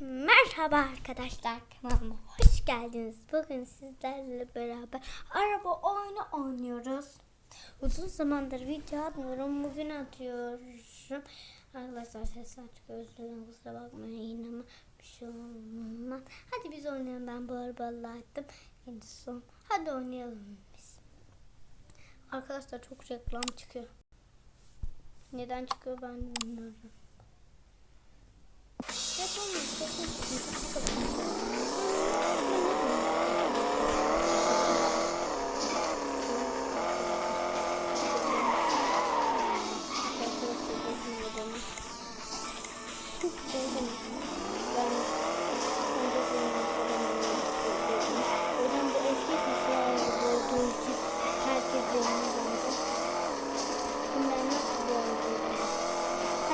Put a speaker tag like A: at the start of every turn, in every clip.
A: Merhaba arkadaşlar kanalıma hoş geldiniz. Bugün sizlerle beraber araba oyunu oynuyoruz. Uzun zamandır video atmıyorum. Bugün atıyorum. Arkadaşlar ses açık dilerim kusura bakmayın ama bir şey olmaz. Hadi biz oynayalım ben bu arabalı attım. En son. Hadi oynayalım biz. Arkadaşlar çok reklam çıkıyor. Neden çıkıyor ben bilmiyorum.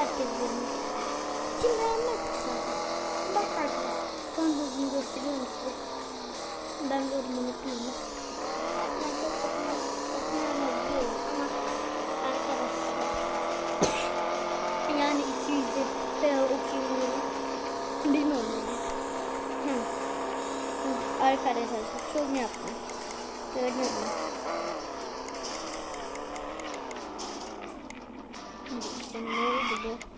A: Herkes beğenir. Kim beğenmez ki zaten? Bak arkadaşlar. Son hızını gösteriyorum size. Ben böyle arkadaşlar. yani 200 veya okuyorum. Bilmiyorum yani. Hı. Arkadaşlar çok yaptım? Gördünüz mü? Şimdi ne oldu bu?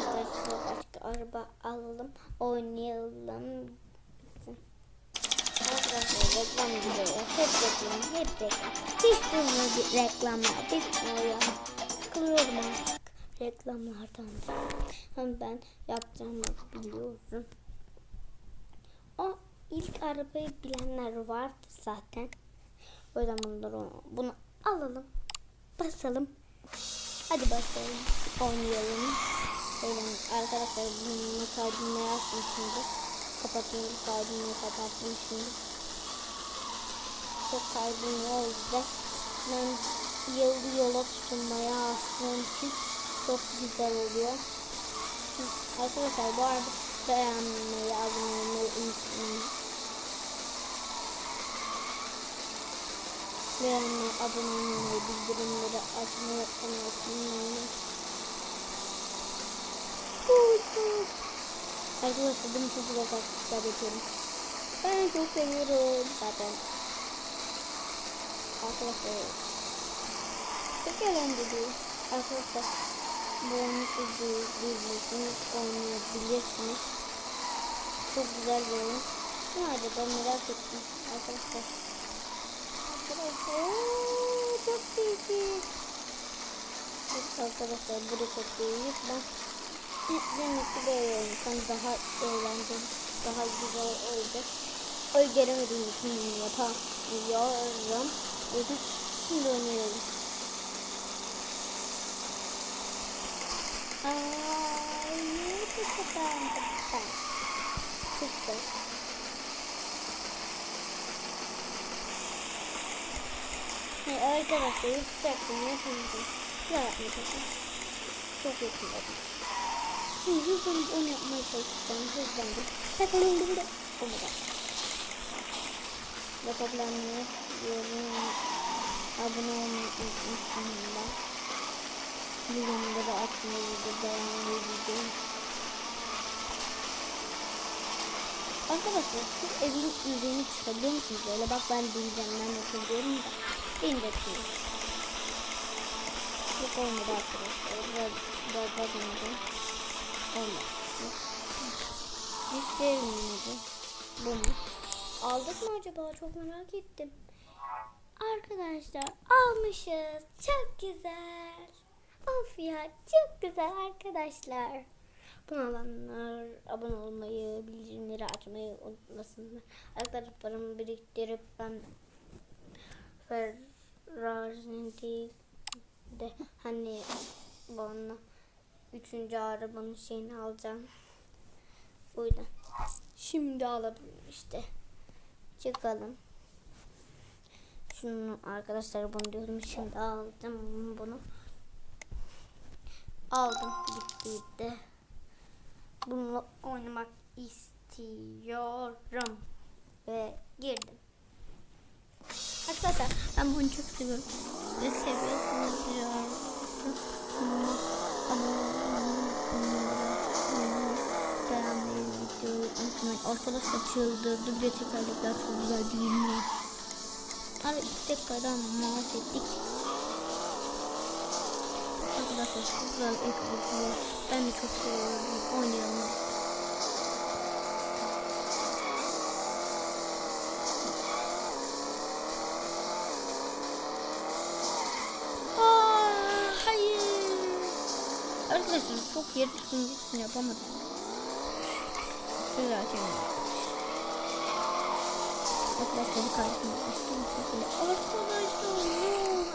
A: Arkadaşlar size başka araba alalım, oynayalım. Arkadaşlar reklam gidiyor. Hep reklam, hep reklam. Hiç durmuyor reklamlar, bitmiyor. Sıkılıyorum artık reklamlardan. Ama ben yapacağımı biliyorum. O ilk arabayı bilenler vardı zaten. O yüzden bunları, bunu alalım, basalım. Hadi basalım, oynayalım. Eğlenin. Arkadaşlar bunun kaydını yazdım şimdi. Kapatayım kaydını kapattım şimdi. Çok kaybım o yüzden. Ben yıl yola tutunmaya astığım için çok güzel oluyor. Arkadaşlar bu arada beğenmeyi, abone olmayı unutmayın. Beğenmeyi, abone olmayı, bildirimleri açmayı unutmayın. Arkadaşlar bunu çok güzel taktikler yapıyorum. Ben çok seviyorum zaten. Arkadaşlar çok eğlenceli. Arkadaşlar bu oyunu siz de izleyebilirsiniz, oynayabilirsiniz. Çok güzel bir oyun. Şunu acaba merak ettim arkadaşlar. Arkadaşlar ooo, çok. Evet arkadaşlar bu da çok değişik. Ben Cennet böyle oynasam daha eğlenceli, daha güzel olacak. Öyle göremediğim için yapamıyorum. Dedim şimdi oynayalım. Ay, çok ben ben. Çıktı. Hey arkadaşlar yapacaksın yapacaksın. Ne yapmayacaksın? Çok yakın Şimdi hızlı onu yapmaya çalışacağım. Hızlandım. Takılayım bir de. Olmadı. Yapabilirler. Yorum. Abone olmayı unutmayın. Yorumları atmayı da beğenmeyi videoyu. Arkadaşlar siz evin üzerine çıkabiliyor musunuz? Öyle bak ben deneyeceğim ben yapıyorum da. Deneyeceksiniz. Yok olmadı arkadaşlar. Biraz daha bakmayacağım. Olmadı. Listerim miydi? Bu mu? Aldık mı acaba? Çok merak ettim. Arkadaşlar almışız. Çok güzel. Of ya çok güzel arkadaşlar. Bunu alanlar abone olmayı, bildirimleri açmayı unutmasınlar. Arkadaşlar paramı biriktirip ben Ferrari'de hani bana üçüncü arabanın şeyini alacağım. O şimdi alabilirim işte. Çıkalım. Şunu arkadaşlar bunu diyorum şimdi aldım bunu. Aldım gitti. Bununla oynamak istiyorum. Ve girdim. Arkadaşlar ben bunu çok seviyorum. Ve seviyorsunuz. Ama Beğenmeyi videoyu unutmayın. Ortalık da çıldırdı. Bir de tekerlekler çok güzel değil mi? Abi istek kadar mahvettik. Arkadaşlar güzel ekliyorlar. Ben de çok seviyorum. Oynayalım. Arkadaşlar çok yer tutunca için yapamadım. Güzel çevirdim. Arkadaşlar açtım.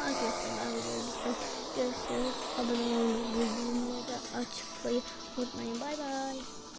A: Arkadaşlar arkadaşlar. Görüşürüz. Abone olmayı, bildirimleri açmayı unutmayın. Bay bay.